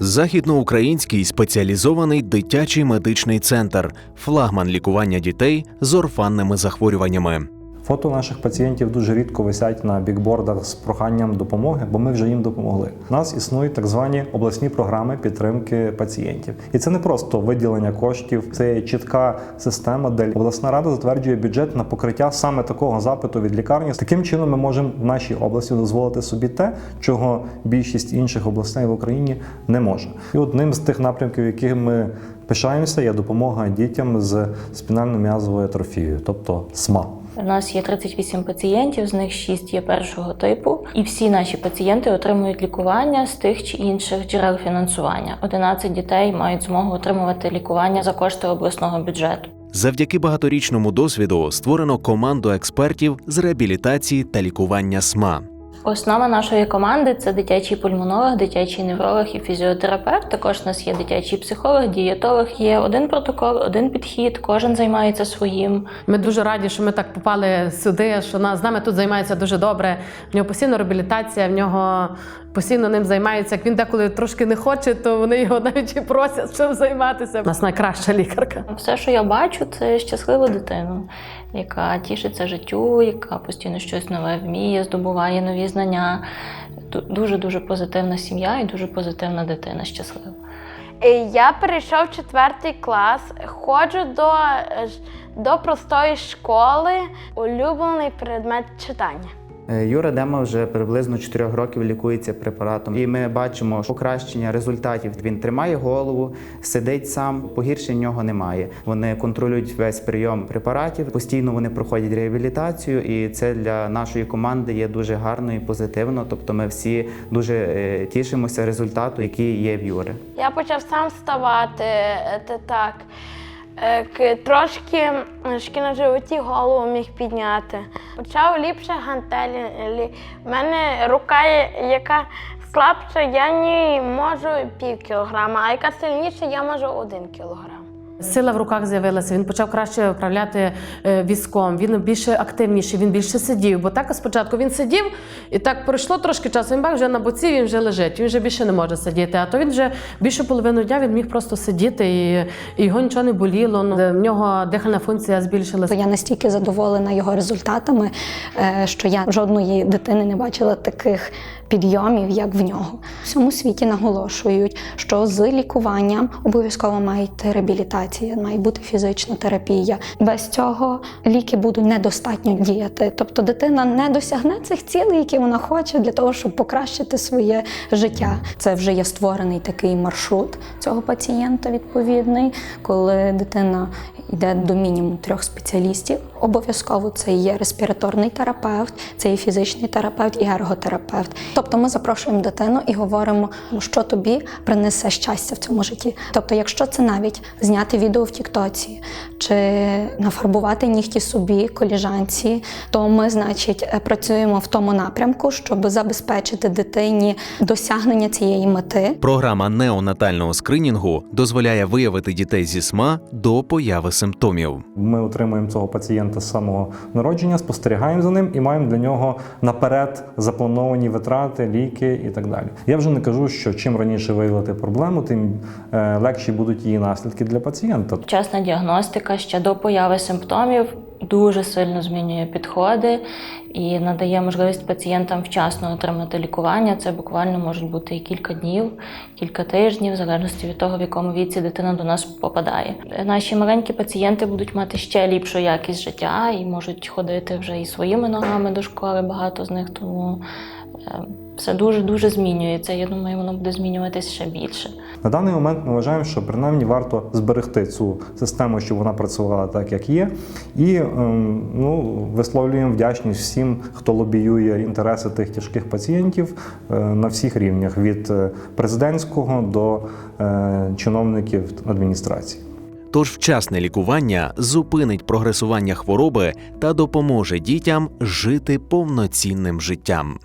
Західноукраїнський спеціалізований дитячий медичний центр, флагман лікування дітей з орфанними захворюваннями. Фото наших пацієнтів дуже рідко висять на бікбордах з проханням допомоги, бо ми вже їм допомогли. У нас існують так звані обласні програми підтримки пацієнтів, і це не просто виділення коштів, це є чітка система, де обласна рада затверджує бюджет на покриття саме такого запиту від лікарні. Таким чином, ми можемо в нашій області дозволити собі те, чого більшість інших областей в Україні не може. І одним з тих напрямків, яким ми пишаємося, є допомога дітям з спінально-м'язовою атрофією, тобто СМА. У нас є 38 пацієнтів, з них 6 є першого типу, і всі наші пацієнти отримують лікування з тих чи інших джерел фінансування. 11 дітей мають змогу отримувати лікування за кошти обласного бюджету. Завдяки багаторічному досвіду створено команду експертів з реабілітації та лікування СМА. Основа нашої команди це дитячий пульмонолог, дитячий невролог і фізіотерапевт. Також у нас є дитячий психолог, дієтолог. Є один протокол, один підхід. Кожен займається своїм. Ми дуже раді, що ми так попали сюди, що на- з нами тут займаються дуже добре. В нього постійно реабілітація, в нього постійно ним займаються. Як він деколи трошки не хоче, то вони його навіть і просять чим займатися. У нас найкраща лікарка. Все, що я бачу, це щасливу дитину, яка тішиться життю, яка постійно щось нове вміє, здобуває нові знання. Дуже дуже позитивна сім'я і дуже позитивна дитина щаслива. Е, Я перейшов четвертий клас, ходжу до, е, до простої школи, улюблений предмет читання. Е, Юра Дема вже приблизно 4 років лікується препаратом, і ми бачимо покращення результатів. Він тримає голову, сидить сам, погіршень нього немає. Вони контролюють весь прийом препаратів, постійно вони проходять реабілітацію, і це для нашої команди є дуже гарно і позитивно. Тобто, ми всі дуже е, тішимося результату, який є в Юри. Я почав сам вставати е, та так. Е, Трошки шки на животі голову міг підняти. Почав ліпше гантелі. У мене рука, яка слабша, я не можу пів кілограма, а яка сильніша, я можу один кілограм. Сила в руках з'явилася. Він почав краще управляти е, візком. Він більше активніший, він більше сидів. Бо так спочатку він сидів, і так пройшло трошки часу. Він бачив, вже на боці він вже лежить. Він вже більше не може сидіти. А то він вже більше половину дня він міг просто сидіти, і, і його нічого не боліло. Ну, В нього дихальна функція збільшилася. Я настільки задоволена його результатами, е, що я жодної дитини не бачила таких підйомів, як в нього. В всьому світі наголошують, що з лікуванням обов'язково має йти реабілітація, має бути фізична терапія. Без цього ліки будуть недостатньо діяти. Тобто дитина не досягне цих цілей, які вона хоче для того, щоб покращити своє життя. Це вже є створений такий маршрут цього пацієнта відповідний, коли дитина йде до мінімум трьох спеціалістів. Обов'язково це є респіраторний терапевт, це є фізичний терапевт і ерготерапевт. Тобто ми запрошуємо дитину і говоримо, що тобі принесе щастя в цьому житті. Тобто, якщо це навіть зняти відео в Тіктоці чи нафарбувати нігті собі, коліжанці, то ми, значить, е, працюємо в тому напрямку, щоб забезпечити дитині досягнення цієї мети. Програма неонатального скринінгу дозволяє виявити дітей зі СМА до появи симптомів. Ми отримуємо цього пацієнта з самого народження, спостерігаємо за ним і маємо для нього наперед заплановані витрати, ліки і так далі. Я вже не кажу, що чим раніше виявити проблему, тим е, легші будуть її наслідки для пацієнта. Вчасна діагностика ще до появи симптомів дуже сильно змінює підходи і надає можливість пацієнтам вчасно отримати лікування. Це буквально можуть бути і кілька днів, кілька тижнів, в залежності від того, в якому віці дитина до нас попадає. Наші маленькі пацієнти будуть мати ще ліпшу якість життя і можуть ходити вже і своїми ногами до школи. Багато з них тому. Е, Все дуже дуже змінюється. Я думаю, воно буде змінюватися ще більше. На даний момент ми вважаємо, що принаймні варто зберегти цю систему, щоб вона працювала так, як є, і ем, ну, висловлюємо вдячність всім, хто лобіює інтереси тих тяжких пацієнтів е, на всіх рівнях від е, президентського до чиновників адміністрації. Тож вчасне лікування зупинить прогресування хвороби та допоможе дітям жити повноцінним життям.